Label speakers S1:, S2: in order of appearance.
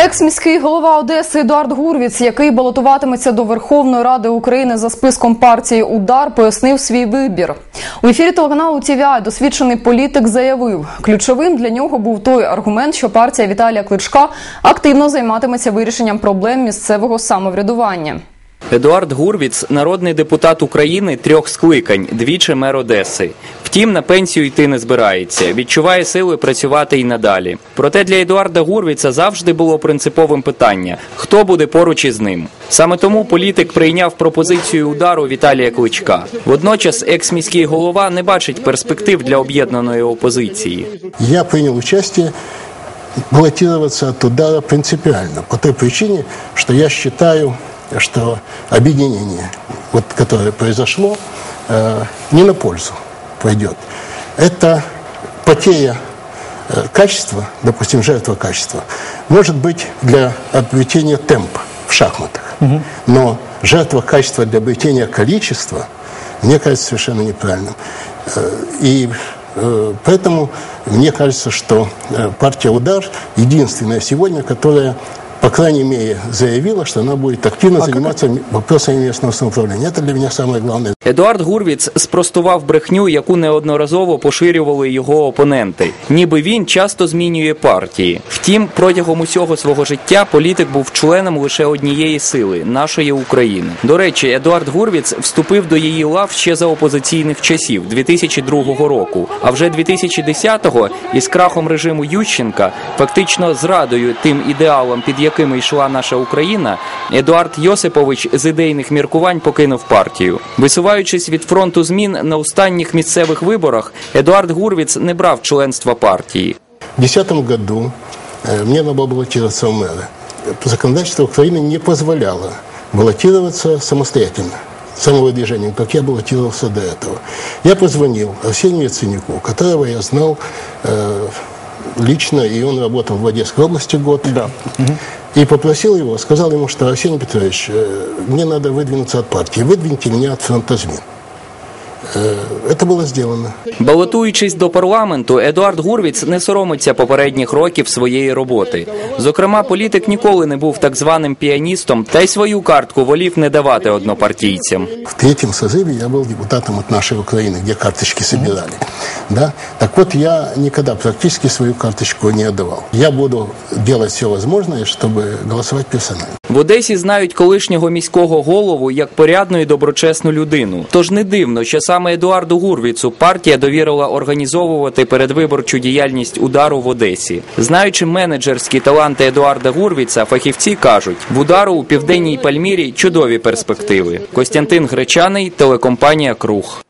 S1: Екс-міський голова Одеси Едуард Гурвіц, який балотуватиметься до Верховної Ради України за списком партії Удар, пояснив свій вибір. У ефірі телеканалу ТВА досвідчений політик заявив, ключовим для нього був той аргумент, що партія Віталія Кличка активно займатиметься вирішенням проблем місцевого самоврядування.
S2: Едуард Гурвіц – народний депутат України трьох скликань, двічі мер Одеси. Втім, на пенсію йти не збирається, відчуває сили працювати і надалі. Проте для Едуарда Гурвіца завжди було принциповим питання – хто буде поруч із ним. Саме тому політик прийняв пропозицію удару Віталія Кличка. Водночас екс-міський голова не бачить перспектив для об'єднаної опозиції.
S3: Я принял участие баллотироваться от удара принципиально. По той причине, что я считаю, что объединение, вот, которое произошло, э, не на пользу пойдет. Это потеря э, качества, допустим, жертва качества, может быть для обретения темпа в шахматах. Но жертва качества для обретения количества, мне кажется, совершенно неправильным. Э, И э, поэтому мне кажется, что э, партия «Удар» единственная сегодня, которая по крайней мере, заявила, что она будет активно заниматься вопросами местного самоуправления. Это для меня самое главное.
S2: Едуард Гурвіц спростував брехню, яку неодноразово поширювали його опоненти. Ніби він часто змінює партії. Втім, протягом усього свого життя політик був членом лише однієї сили нашої України. До речі, Едуард Гурвіц вступив до її лав ще за опозиційних часів 2002 року. А вже 2010-го із крахом режиму Ющенка, фактично зрадою тим ідеалам, під якими йшла наша Україна, Едуард Йосипович з ідейних міркувань покинув партію. Висуваючись від фронту змін на останніх місцевих виборах, Едуард Гурвіц не брав членства партії.
S3: В 2010 году э, мне надо было баллотироваться в мэры. Законодательство Украины не позволяло баллотироваться самостоятельно, самовыдвижением, как я баллотировался до этого. Я позвонил Арсению Яценюку, которого я знал э, лично, и он работал в Одесской области год. И попросил его, сказал ему, что Арсений Петрович, э, мне надо выдвинуться от партии, выдвиньте меня от фронта ЗМИ. Э, Это было сделано.
S2: Балотуючись до парламенту, Едуард Гурвіц не соромиться попередніх років своєї роботи. Зокрема, політик ніколи не був так званим піаністом, та й свою картку волів не давати однопартійцям.
S3: В третьем созыве я был депутатом от нашей Украины, где карточки собирали. Да? Так вот, я никогда практически свою карточку не отдавал. Я буду делать все возможное, чтобы голосовать персонально.
S2: В Одесі знають колишнього міського голову як порядну і доброчесну людину. Тож не дивно, що саме Едуарду Гурвіцу партія довірила організовувати передвиборчу діяльність удару в Одесі. Знаючи менеджерські таланти Едуарда Гурвіца, фахівці кажуть, в удару у південній Пальмірі чудові перспективи. Костянтин Гречаний, телекомпанія Круг.